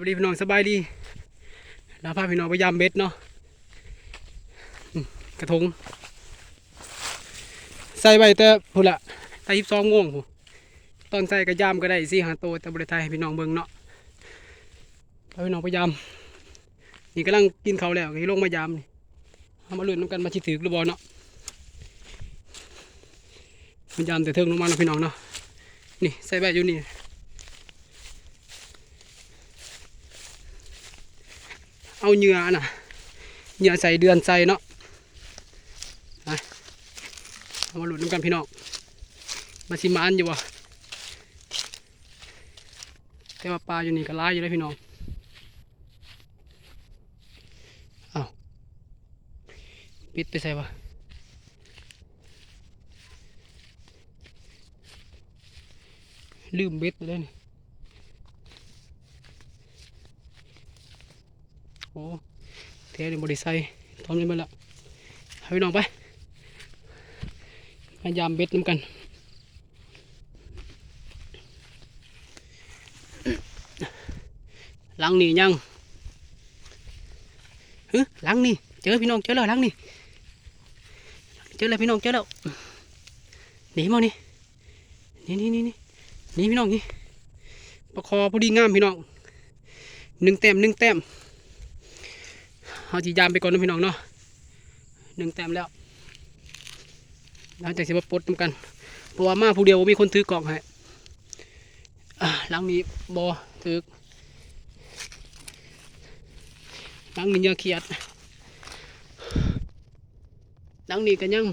วัสดีพี่น้องสบายดีลาพาพี่น้องไปยามเบ็ดเนาะกระทง ใส่ไว้แต่พุ่ละต่ยิบสองโมงพู้ตอนใส่กระยามก็ได้สี่หาโตแต่บริไทยให้พี่น้องเบิ่งเนาะพาพี่น้องไปยามนี่กำลังกินเขาแล้วก็สิลงมายามนี่เอามาลุ้นน้ำกันมาชิถือหรือบ่เนาะมันยามแต่เทิงลงมาเนาะพี่น้องเนาะนี่ใส่ไว้อยู่นี่ เอาเหยื่อน่ะเหยื่อใส่เดือนใส่เนาะเอามาหลุดน้ำกันพี่น้องมาสิมานอยู่วะแต่ว่าปลาอยู่นี่ก็ร้ายอยู่เลยพี่น้องเอาปิดไปใส่วะลืมเบ็ดไปเลยนี่ อ้เทนี่บริไซทอมยังไปละให้พี่น้องไปพยายามเบ็ดน้ำกันลังนี่ยังฮึลังนี่เจอพี่น้องเจอแล้วลังนี่เจอแล้วพี่น้องเจอแล้วหนีมานี่นี่นี่นี่นี่นี่พี่น้องนี่ประคอพอดีงามพี่น้องหนึ่งแต้มหนึ่งแต้ม เอาจียามไปก่อนนะพี่น้องเนาะหนึ่งแต้มแล้วหลังจากเสิบปดนำกันเพราะว่ามาผู้เดียวบ่มีคนถือกล่องให้หลังนี้บอถือหลังนี้เนื้อเขียดหลังนี้กันยัง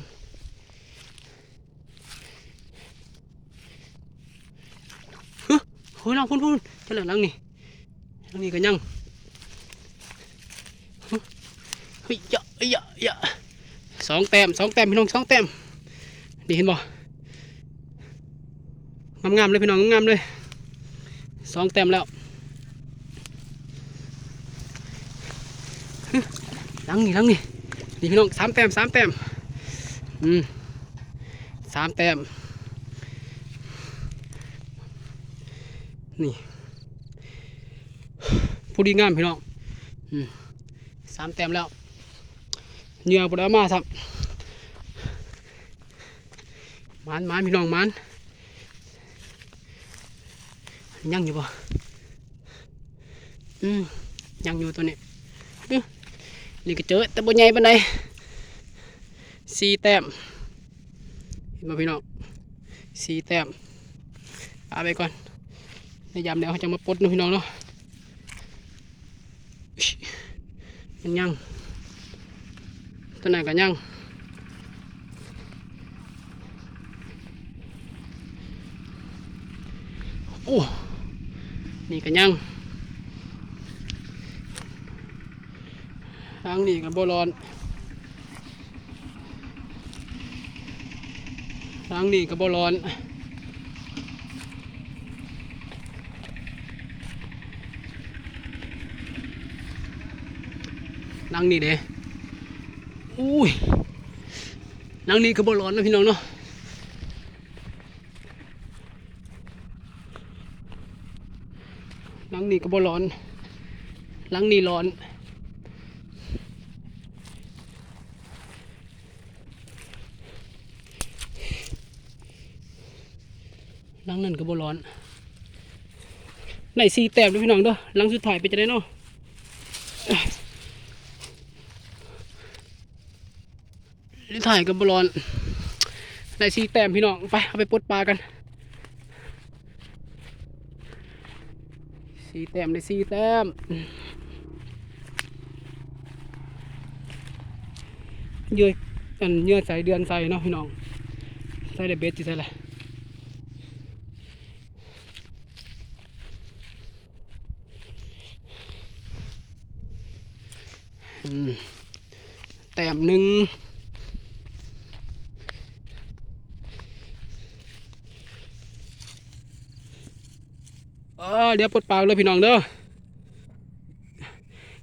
เฮ้ยโอ้ยน้องพุ่นพุ่นเจะเหลือหลังนี้หลังนี้กันยัง เฮ้ยยะเอ้ยยะยะสองแต้มสองแต้มพี่น้องสองแต้มดีเห็นบ่งามๆเลยพี่น้องงามๆเลยสองแต้มแล้วลังนี่ลังนี่นี่พี่น้องสามแต้มสามแต้มอืมสามแต้มนี่ผู้ดีงามพี่น้องอืมสามแต้มแล้ว เหยื่อปลามาครับมันมันพี่น้องมันยังอยู่ปะอืมยังอยู่ตัวนี้นี่ก็เจอแต่บนใหญ่ปานใดสี่แต้มเห็นไหมพี่น้องสี่แต้มเอาไปก่อนในยามเดี๋ยวเขาจะมาปลดนะพี่น้องเนาะยมันยัง ตัวนั้นก็ยังโอ้นี่ก็ยังทางนี้ก็บ่ร้อนทางนี้ก็บ่ร้อนนั่งนี่เด้ อุ้ยนังนี้ก็บ่ร้อนนะพี่น้องเนาะนังนี้ก็บ่ร้อนลังนี้ร้อน ลังนั้นก็บ่ร้อนในสีแต้มด้วยพี่น้องเด้อลังสุดท้ายไปจะได้เนาะ นี่ถ่ายกับบอลอนได้ซีแต้มพี่น้องไปเอาไปปลดปลากันซีแต้มได้ซีแต้มเยื่ออันเยื่อใส่เดือนใส่เนาะพี่น้องใส่ได้เบสจีใส่เลยแต้มหนึ่ง ออเดี๋ยวปลดปากเลยพี่น้องเด้อ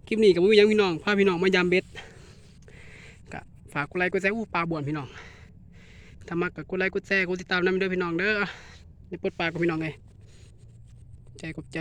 คลิปนี้กับวิยังพี่น้องพาพี่น้องมายามเบ็ดก็ฝากกดไลค์กดแชร์อู้ปลาบ่วนพี่น้องถ้ามักก็กดไลค์กดแชร์กดติดตามน้ำเด้อพี่น้องเด้อเดี๋ยวปลดปากกับพี่น้องไงใจกบใจ